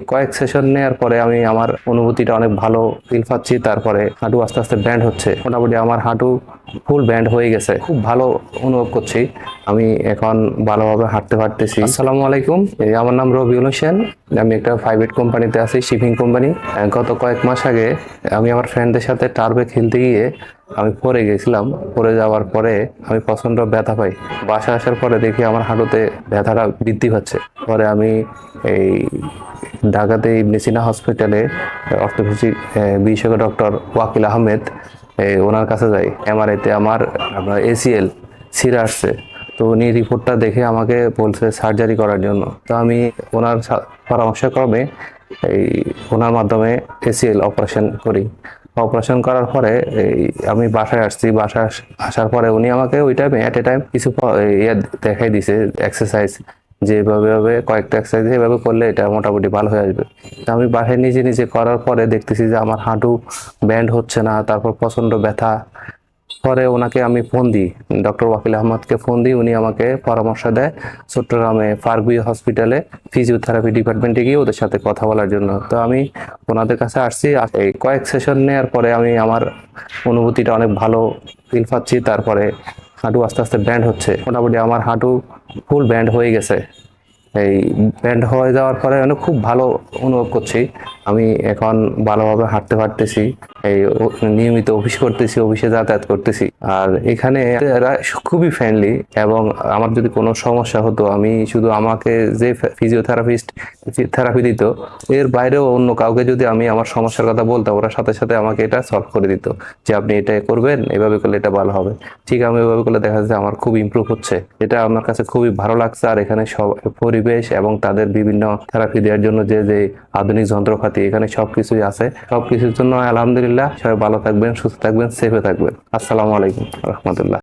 কয়েক সেশন নেওয়ার পরে আমি আমার অনুভূতিটা অনেক ভালো ফিল পাচ্ছি। তারপরে হাঁটু আস্তে আস্তে ব্যান্ড হচ্ছে। মোটামুটি আমার হাঁটু ফুল ব্যান্ড হয়ে গেছে। খুব ভালো অনুভব করছি। আমি এখন ভালোভাবে হাঁটতে পারতেছি। আসসালামু আলাইকুম। এই আমার নাম রবিউল হোসেন। আমি একটা প্রাইভেট কোম্পানিতে আছি শিপিং কোম্পানি গত কয়েক মাস আগে আমি আমার ফ্রেন্ডদের সাথে টার্বে খেলতে গিয়ে আমি পরে গেছিলাম। পরে যাওয়ার পরে আমি প্রচণ্ড ব্যথা পাই। বাসা আসার পরে দেখি আমার হাঁটুতে ব্যথাটা বৃদ্ধি হচ্ছে পরে আমি এই ঢাকাতে মেসিনা হসপিটালে অর্থোপেডিক বিশেষজ্ঞ ডক্টর ওয়াকিল আহমেদ ওনার কাছে যাই। এমআরআইতে আমার এসিএল সিরা আসছে। তো উনি রিপোর্টটা দেখে আমাকে বলছে সার্জারি করার জন্য। তো আমি ওনার পরামর্শক্রমে এই ওনার মাধ্যমে এসিএল অপারেশন করি। অপারেশন করার পরে এই আমি বাসায় আসছি, বাসায় আসার পরে উনি আমাকে ওই টাইমে অ্যাট এ টাইম কিছু ইয়ে দেখাই দিছে এক্সারসাইজ যে এভাবে এভাবে কয়েকটা এক্সারসাইজ এভাবে করলে এটা মোটামুটি ভালো হয়ে আসবে। তো আমি বাসায় নিজে নিজে করার পরে দেখতেছি যে আমার হাঁটু ব্যান্ড হচ্ছে না, তারপর প্রচণ্ড ব্যথা পরে ওনাকে আমি ফোন দিই। ডক্টর ওয়াকিল আহমদকে ফোন দিই, উনি আমাকে পরামর্শ দেয় চট্টগ্রামে ফার্গুই হসপিটালে ফিজিওথেরাপি ডিপার্টমেন্টে গিয়ে ওদের সাথে কথা বলার জন্য। তো আমি ওনাদের কাছে আসছি এই কয়েক সেশন নেওয়ার পরে আমি আমার অনুভূতিটা অনেক ভালো ফিল পাচ্ছি। তারপরে হাঁটু আস্তে আস্তে ব্যান্ড হচ্ছে। মোটামুটি আমার হাঁটু ফুল ব্যান্ড হয়ে গেছে। এই ব্যান্ড হয়ে যাওয়ার পরে আমি খুব ভালো অনুভব করছি। আমি এখন ভালোভাবে হাঁটতে পারতেছি, এই নিয়মিত অফিস করতেছি, অফিসে যাতায়াত করতেছি। আর এখানে খুবই ফ্রেন্ডলি এবং আমার যদি কোনো সমস্যা হতো, আমি শুধু আমাকে যে ফিজিওথেরাপিস্ট থেরাপি দিত, এর বাইরেও অন্য কাউকে যদি আমি আমার সমস্যার কথা বলতাম, ওরা সাথে সাথে আমাকে এটা সলভ করে দিত যে আপনি এটা করবেন, এভাবে করলে এটা ভালো হবে। ঠিক আমি এভাবে করলে দেখা যাচ্ছে আমার খুব ইমপ্রুভ হচ্ছে। এটা আমার কাছে খুবই ভালো লাগছে, আর এখানে সব পরিবেশ এবং তাদের বিভিন্ন থেরাপি দেওয়ার জন্য যে যে আধুনিক যন্ত্রপাতি, এখানে সবকিছুই আছে। সবকিছুর জন্য আলহামদুলিল্লাহ, সবাই ভালো থাকবেন, সুস্থ থাকবেন সেফে থাকবেন। আসসালামু আলাইকুম, রহমতুল্লাহ।